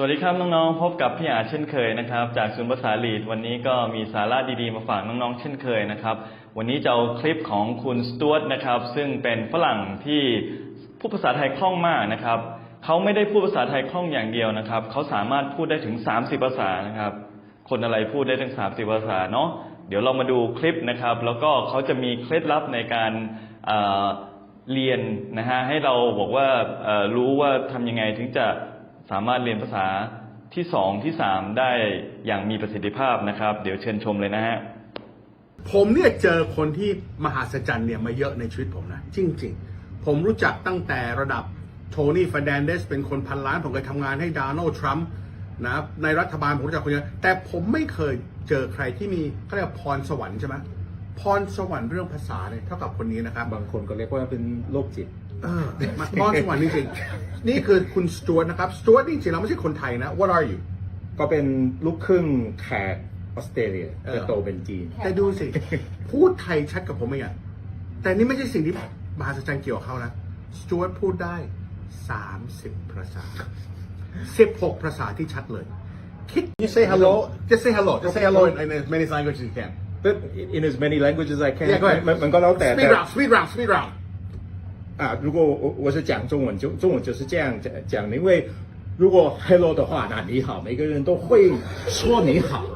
สวัสดีครับน้องๆ พบกับพี่อาเช่นเคยนะครับ จากศูนย์ภาษาลีดวันนี้ก็มีสาระดีๆมาฝากน้องๆ เช่นเคยนะครับ วันนี้จะเอาคลิปของคุณสต u ว r นะครับ ซึ่งเป็นฝรั่งที่พูดภาษาไทยคล่องมากนะครับเขาไม่ได้พูดภาษาไทยคล่องอย่างเดียวนะครับเขาสามารถพูดได้ถึง 30 ภาษานะครับ คนอะไรพูดได้ถึง 30 ภาษาเนาะเดี๋ยวเรามาดูคลิปนะครับ แล้วก็เขาจะมีเคล็ดลับในการเอ่อเรียนนะฮะให้เราบอกว่ารู้ว่าทำยังไงถึงจะ สามารถเรียนภาษาที่สองที่สามได้อย่างมีประสิทธิภาพนะครับ เดี๋ยวเชิญชมเลยนะฮะผมเนี่ยเจอคนที่มหัศจรรย์เนี่ยมาเยอะในชีวิตผมนะ จริง ๆ ผมรู้จักตั้งแต่ระดับโทนี่ฟ r แดนเดสเป็นคนพันล้าน ผมเคยทำงานให้ด o น a l d ทรัมป์นะครับในรัฐบาลผมรู้จักคนเยอะแต่ผมไม่เคยเจอใครที่มีเขาเรียกว่าพรสวรรค์ใช่ไหมพรสวรรค์เรื่องภาษาเนี่ยเท่ากับคนนี้นะครับ บางคนก็เรียกว่าเป็นโรคจิต เออมาพรสวรรค์จริงๆนี่คือคุณสจวตนะครับสจวตนี่จริงๆเราไม่ใช่คนไทยนะ What are you ก็เป็นลูกครึ่งแขกออสเตรเลียเออ แต่โตเป็นจีน แต่ดูสิ พูดไทยชัดกับผมเองอะแต่นี่ไม่ใช่สิ่งที่มหัศจรรย์เกี่ยวกับเขานะสจวตพูดได้ 30 ภาษา 16 ภาษาที่ชัดเลย คิด You say hello just say hello just say hello in, in as many languages you can but in as many languages I can Yeah, go ahead. มันมันก็แล้วแต่ speed แต่ round speed round speed round 啊，如果我我是讲中文，就中文就是这样讲讲，因为如果 hello 的话，那你好，每个人都会说你好。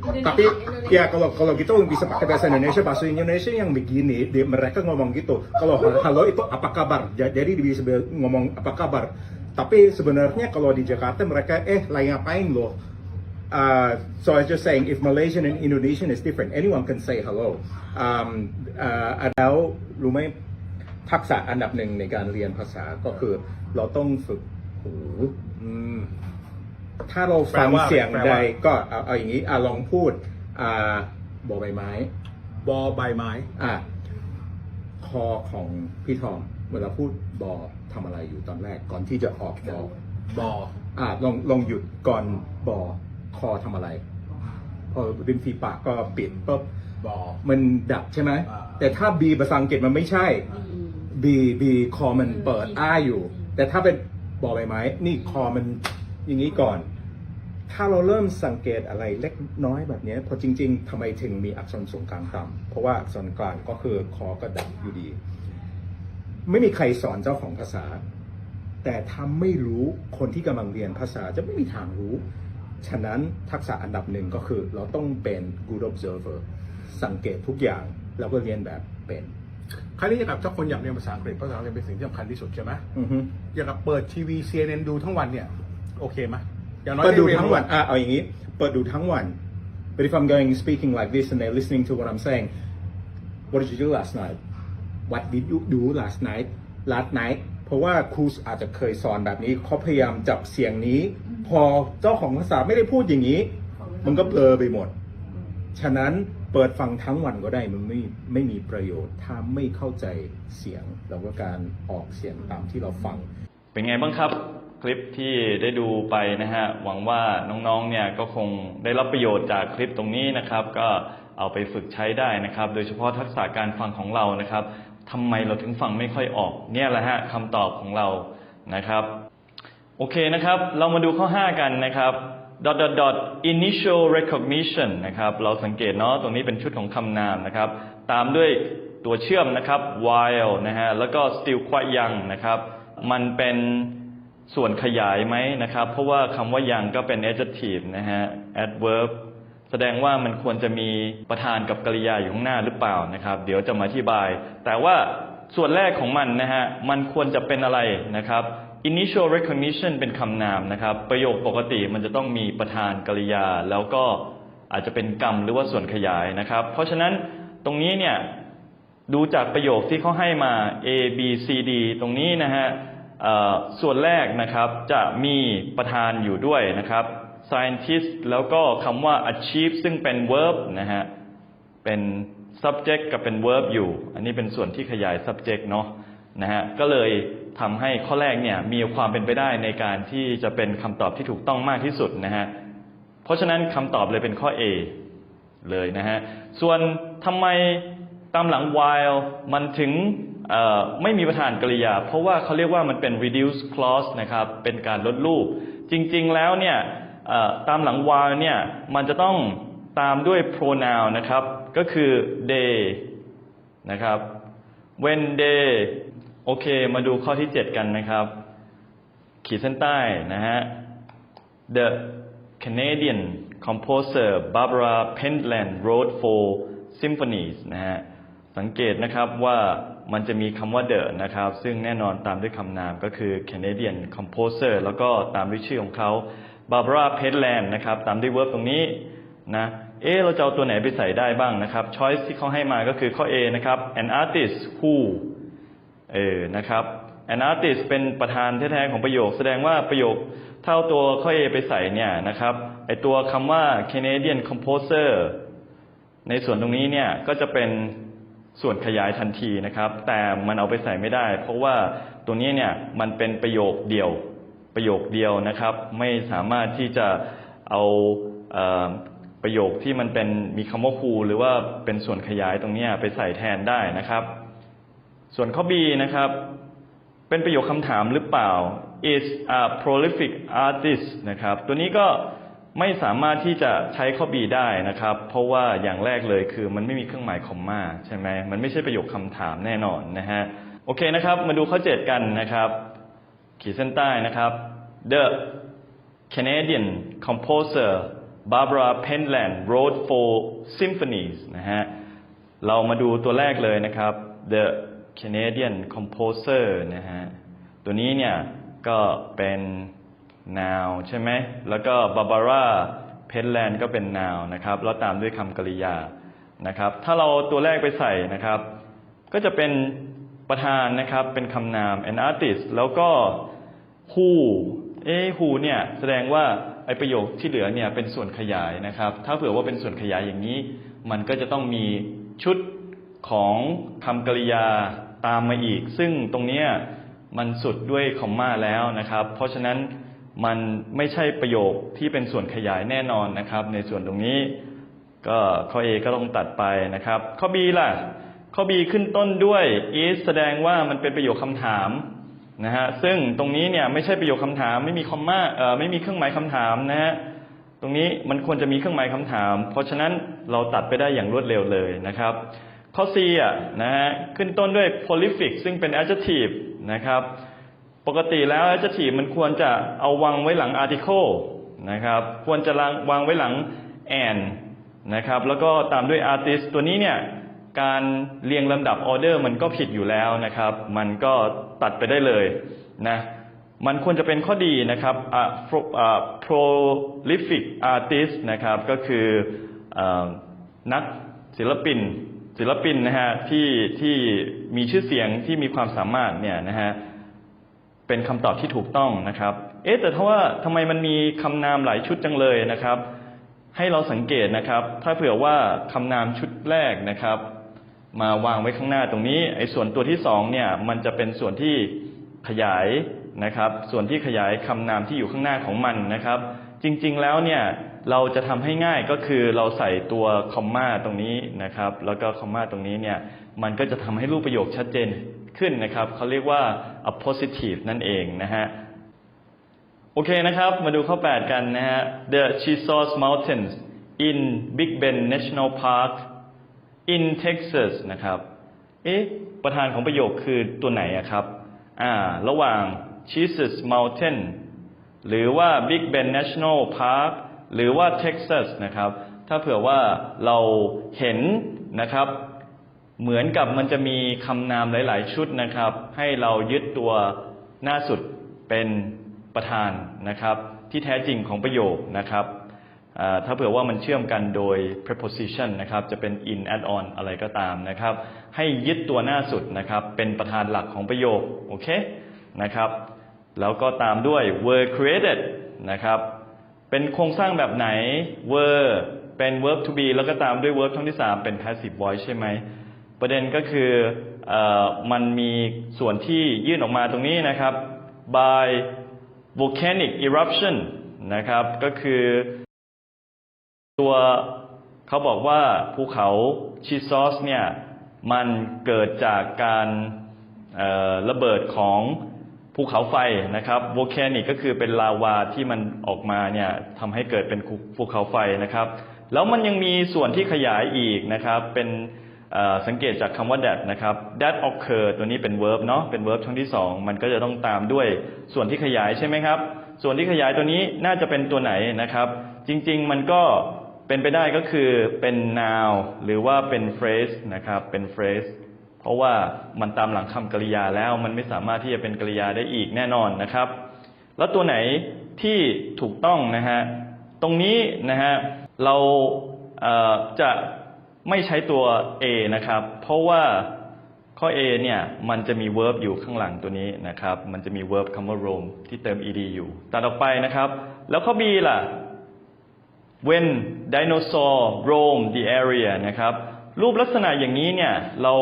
Tapi ya kalau kalau gitu bisa pakai bahasa Indonesia, bahasa Indonesia yang begini, di, mereka ngomong gitu. Kalau halo itu apa kabar? Jadi bisa ngomong apa kabar. Tapi sebenarnya kalau di Jakarta mereka eh lain ngapain loh? Uh, so I just saying, if Malaysian and Indonesian is different, anyone can say hello. Um, uh, and lumayan ทักษะอันดับหนึ่งในการเรียนภาษาก็คือ เราต้องฝึกหูอืมถ้าเราฟังแปลว่าเสียงแปลใดว่าก็เอาเอาอย่างนี้อะลองพูด อ่าบอใบไม้ บอใบไม้ อะคอของพี่ทอมเวลาพูดบอทำอะไรอยู่ตอนแรก ก่อนที่จะออกบอบออะลองลองหยุดก่อนบอคอทำอะไร พอริมฝีปากก็ปิดปุ๊บบอมันดับใช่ไหม อ่า แต่ถ้าบีภาษาอังกฤษมันไม่ใช่ บีบีคอมันเปิดอ้าอยู่ แต่ถ้าเป็นบอใบไม้นี่คอมันอย่างนี้ก่อน ถ้าเราเริ่มสังเกตอะไรเล็กน้อยแบบนี้เพราะจริง ๆทำไมถึงมีอักษรสูงกลางต่ำเพราะว่าอักษรกลางก็คือคอก็ดับอยู่ดี ไม่มีใครสอนเจ้าของภาษา แต่ถ้าไม่รู้คนที่กำลังเรียนภาษาจะไม่มีทางรู้ ฉะนั้นทักษะอันดับหนึ่งก็คือ เราต้องเป็น good observer สังเกตทุกอย่างแล้วก็เรียนแบบเป็น คราวนี้อย่างกับถ้าคนอยากเรียนภาษาอังกฤษภาษาอังกฤษเป็นสิ่งที่สำคัญที่สุดใช่ไหมอือฮึอย่างกับเปิดทีวี CNN ดูทั้งวันเนี่ย โอเคไหมอย่างน้อยเปิดดูไเรียทั้งวันอะเอาอย่างนี้เปิดดูทั้งวัน but if I'm going speaking like this and they're listening to what I'm saying what did you do last night what did you do last night last night เพราะว่าครูอาจจะเคยสอนแบบนี้เขาพยายามจับเสียงนี้ พอเจ้าของภาษาไม่ได้พูดอย่างนี้ มันก็เบลอไปหมด ฉะนั้นเปิดฟังทั้งวันก็ได้มันไม่ไม่มีประโยชน์ ถ้าไม่เข้าใจเสียงแล้วก็การออกเสียงตามที่เราฟัง เป็นไงบ้างครับ คลิปที่ได้ดูไปนะฮะหวังว่าน้องๆเนี่ยก็คงได้รับประโยชน์จากคลิปตรงนี้นะครับ ก็เอาไปฝึกใช้ได้นะครับ โดยเฉพาะทักษะการฟังของเรานะครับทำไมเราถึงฟังไม่ค่อยออก เนี่ยแหละฮะคำตอบของเรานะครับ โอเคนะครับ เรามาดูข้อ 5 กันนะครับ dot dot dot initial recognition นะครับ เราสังเกตเนาะ ตรงนี้เป็นชุดของคำนามนะครับ ตามด้วยตัวเชื่อมนะครับ while นะฮะ แล้วก็ still quite young นะครับ มันเป็นส่วนขยายไหมนะครับ เพราะว่าคำว่า young ก็เป็น adjective นะฮะ adverb แสดงว่ามันควรจะมีประธานกับกริยาอยู่ข้างหน้าหรือเปล่านะครับ เดี๋ยวจะมาอธิบาย แต่ว่าส่วนแรกของมันนะฮะ มันควรจะเป็นอะไรนะครับ initial recognition เป็นคำนามนะครับ ประโยคปกติมันจะต้องมีประธานกริยา แล้วก็อาจจะเป็นกรรมหรือว่าส่วนขยายนะครับ เพราะฉะนั้นตรงนี้เนี่ยดูจากประโยคที่เขาให้มา A B C D ตรงนี้นะฮะส่วนแรกนะครับจะมีประธานอยู่ด้วยนะครับ scientist แล้วก็คำว่า achieve ซึ่งเป็น verb นะฮะเป็น subject กับเป็น verb อยู่ อันนี้เป็นส่วนที่ขยาย subject เนาะนะฮะก็เลย ทำให้ข้อแรกเนี่ยมีความเป็นไปได้ในการที่จะเป็นคำตอบที่ถูกต้องมากที่สุดนะฮะเพราะฉะนั้นคำตอบเลยเป็นข้อ A เลยนะฮะส่วนทำไมตามหลัง while มันถึงไม่มีประธานกริยา เพราะว่าเขาเรียกว่ามันเป็น reduce clause นะครับเป็นการลดรูป จริงๆแล้วเนี่ยตามหลัง while เนี่ยมันจะต้องตามด้วย pronoun นะครับ ก็คือ they นะครับ when they โอเค มาดูข้อที่ 7 กันนะครับ ขีดเส้นใต้นะฮะ The Canadian composer Barbara Pentland wrote four symphonies นะฮะ สังเกตนะครับว่ามันจะมีคำว่า the นะครับ ซึ่งแน่นอนตามด้วยคำนามก็คือ Canadian composer แล้วก็ตามด้วยชื่อของเขา Barbara Pentland นะครับ ตามด้วย verb ตรงนี้นะ เอ๊เราจะเอาตัวไหนไปใส่ได้บ้างนะครับ choice ที่เขาให้มาก็คือข้อ A นะครับ an artist who เออนะครับ an artist เป็นประธานแท้ๆของประโยค แสดงว่าประโยคถ้าเอาตัวข้อ A ไปใส่เนี่ยนะครับไอตัวคำว่า Canadian composer ในส่วนตรงนี้เนี่ยก็จะเป็นส่วนขยายทันทีนะครับ แต่มันเอาไปใส่ไม่ได้ เพราะว่าตัวนี้เนี่ยมันเป็นประโยคเดียวประโยคเดียวนะครับ ไม่สามารถที่จะเอาเประโยคที่มันเป็นมีคำว่า who หรือว่าเป็นส่วนขยายตรงนี้ไปใส่แทนได้นะครับ ส่วนข้อ B นะครับ เป็นประโยคคำถามหรือเปล่า is a prolific artist นะครับ ตัวนี้ก็ไม่สามารถที่จะใช้ข้อ B ได้นะครับ เพราะว่าอย่างแรกเลยคือมันไม่มีเครื่องหมายคอมมาใช่ไหมมันไม่ใช่ประโยคคำถามแน่นอนนะฮะ โอเคนะครับ มาดูข้อ 7 กันนะครับ ขีดเส้นใต้นะครับ the Canadian composer Barbara Penland wrote four symphonies นะฮะ เรามาดูตัวแรกเลยนะครับ the Canadian composer นะฮะ ตัวนี้เนี่ย ก็เป็น noun ใช่ไหม แล้วก็ Barbara Pentland ก็เป็น noun นะครับ แล้วตามด้วยคำกริยา นะครับ ถ้าเราตัวแรกไปใส่นะครับ ก็จะเป็นประธานนะครับ เป็นคำนาม an artist แล้วก็ who เอ๊ะ who เนี่ยแสดงว่าไอประโยคที่เหลือเนี่ยเป็นส่วนขยายนะครับ ถ้าเผื่อว่าเป็นส่วนขยายอย่างนี้ มันก็จะต้องมีชุดของคำกริยา ตามมาอีก ซึ่งตรงนี้มันสุดด้วยคอมมาแล้วนะครับ เพราะฉะนั้นมันไม่ใช่ประโยคที่เป็นส่วนขยายแน่นอนนะครับ ในส่วนตรงนี้ ก็ข้อ A ก็ต้องตัดไปนะครับ ข้อ B ล่ะ ข้อ B ขึ้นต้นด้วย is แสดงว่ามันเป็นประโยคคำถามนะฮะซึ่งตรงนี้เนี่ยไม่ใช่ประโยคคำถามไม่มีคอมมาเอ่อไม่มีเครื่องหมายคำถามนะฮะตรงนี้มันควรจะมีเครื่องหมายคำถาม เพราะฉะนั้นเราตัดไปได้อย่างรวดเร็วเลยนะครับ ข้อ C อะนะฮะขึ้นต้นด้วย prolific ซึ่งเป็น adjective นะครับ ปกติแล้ว adjective มันควรจะเอาวางไว้หลัง article นะครับ ควรจะวางไว้หลัง and นะครับ แล้วก็ตามด้วย artist ตัวนี้เนี่ยการเรียงลำดับออเดอร์มันก็ผิดอยู่แล้วนะครับ มันก็ตัดไปได้เลยนะมันควรจะเป็นข้อดีนะครับ a pro- a prolific artist นะครับ ก็คืออนักศิลปิน ศิลปินนะฮะที่ที่มีชื่อเสียงที่มีความสามารถเนี่ยนะฮะเป็นคำตอบที่ถูกต้องนะครับ เอ๊ะแต่ถ้าว่าทำไมมันมีคำนามหลายชุดจังเลยนะครับ ให้เราสังเกตนะครับ ถ้าเผื่อว่าคำนามชุดแรกนะครับ มาวางไว้ข้างหน้าตรงนี้ไอ้ส่วนตัวที่สองเนี่ยมันจะเป็นส่วนที่ขยายนะครับ ส่วนที่ขยายคำนามที่อยู่ข้างหน้าของมันนะครับ จริง ๆ แล้วเนี่ย เราจะทำให้ง่ายก็คือเราใส่ตัวคอมมาตรงนี้นะครับ แล้วก็คอมมาตรงนี้เนี่ยมันก็จะทำให้รูปประโยคชัดเจนขึ้นนะครับเขาเรียกว่า a positive นั่นเองนะฮะโอเคนะครับ มาดูข้อ 8 กันนะฮะ The Chisos Mountains in Big Bend National Park in Texas นะครับเอ๊ะประธานของประโยคคือตัวไหนอะครับอ่าระหว่าง Jesus Mountain หรือว่า Big Bend National Park หรือว่า Texas นะครับ ถ้าเผื่อว่าเราเห็นนะครับ เหมือนกับมันจะมีคำนามหลาย ๆ ชุดนะครับ ให้เรายึดตัวหน้าสุดเป็นประธานนะครับ ที่แท้จริงของประโยคนะครับถ้าเผื่อว่ามันเชื่อมกันโดย preposition นะครับ จะเป็น in add on อะไรก็ตามนะครับ ให้ยึดตัวหน้าสุดนะครับ เป็นประธานหลักของประโยค โอเค นะครับ แล้วก็ตามด้วย were created นะครับ เป็นโครงสร้างแบบไหน were เป็น verb to be แล้วก็ตามด้วย verb ช่องที่ 3 เป็น passive voice ใช่ไหม ประเด็นก็คืออมันมีส่วนที่ยื่นออกมาตรงนี้นะครับ by volcanic eruption นะครับ ก็คือตัวเขาบอกว่าภูเขาชิซอสเนี่ย มันเกิดจากการระเบิดของ ภูเขาไฟนะครับ volcanic ก็คือเป็นลาวาที่มันออกมาเนี่ยทำให้เกิดเป็นภูเขาไฟนะครับ แล้วมันยังมีส่วนที่ขยายอีกนะครับ เป็นสังเกตจากคำว่า that นะครับ that occur ตัวนี้เป็น verb เนาะเป็น verb ช่องที่สองมันก็จะต้องตามด้วยส่วนที่ขยายใช่ไหมครับ ส่วนที่ขยายตัวนี้น่าจะเป็นตัวไหนนะครับ จริง ๆ มันก็เป็นไปได้ก็คือเป็น noun หรือว่าเป็น phrase นะครับเป็น phrase ราะว่ามันตามหลังคำกริยาแล้วมันไม่สามารถที่จะเป็นกริยาได้อีกแน่นอนนะครับ แล้วตัวไหนที่ถูกต้องนะฮะตรงนี้นะฮะเราเจะไม่ใช้ตัว A นะครับ เพราะว่าข้อ A เนี่ยมันจะมี verb อยู่ข้างหลังตัวนี้นะครับ มันจะมี verb คำว่า roam ที่เติม ed อยู่ตัดออกไปนะครับ แล้วข้อ B ล่ะ when dinosaur roam the area นะครับรูปลักษณะอย่างนี้เนี่ยเรา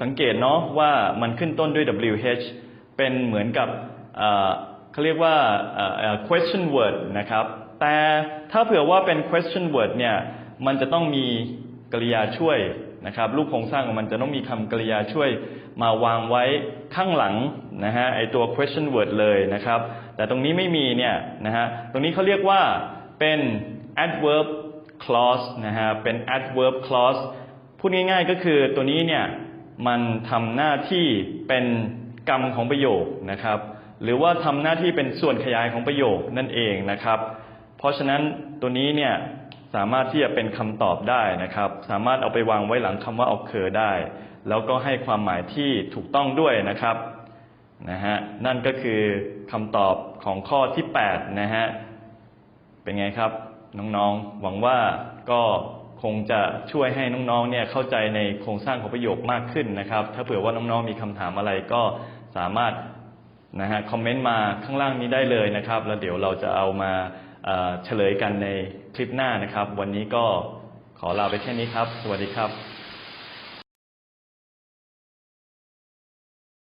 สังเกตเนาะว่ามันขึ้นต้นด้วย wh เป็นเหมือนกับเขาเรียกว่า question word นะครับ แต่ถ้าเผื่อว่าเป็น question word เนี่ย มันจะต้องมีกริยาช่วยนะครับรูปโครงสร้างของมันจะต้องมีคำกริยาช่วยมาวางไว้ข้างหลังนะฮะไอตัว question word เลยนะครับ แต่ตรงนี้ไม่มีเนี่ยนะฮะตรงนี้เขาเรียกว่าเป็น adverb clause นะฮะเป็น adverb clause พูดง่ายๆก็คือตัวนี้เนี่ย มันทำหน้าที่เป็นกรรมของประโยคนะครับ หรือว่าทำหน้าที่เป็นส่วนขยายของประโยคนั่นเองนะครับ เพราะฉะนั้นตัวนี้เนี่ยสามารถที่จะเป็นคำตอบได้นะครับ สามารถเอาไปวางไว้หลังคำว่า occur ได้ แล้วก็ให้ความหมายที่ถูกต้องด้วยนะครับนะฮะนั่นก็คือคำตอบของข้อที่8นะฮะเป็นไงครับน้องๆหวังว่าก็ คงจะช่วยให้น้องๆเนี่ยเข้าใจในโครงสร้างของประโยคมากขึ้นนะครับ ถ้าเผื่อว่าน้องๆมีคำถามอะไรก็สามารถนะฮะคอมเมนต์มาข้างล่างนี้ได้เลยนะครับ แล้วเดี๋ยวเราจะเอามาเอ่อเฉลยกันในคลิปหน้านะครับ วันนี้ก็ขอลาไปแค่นี้ครับ สวัสดีครับ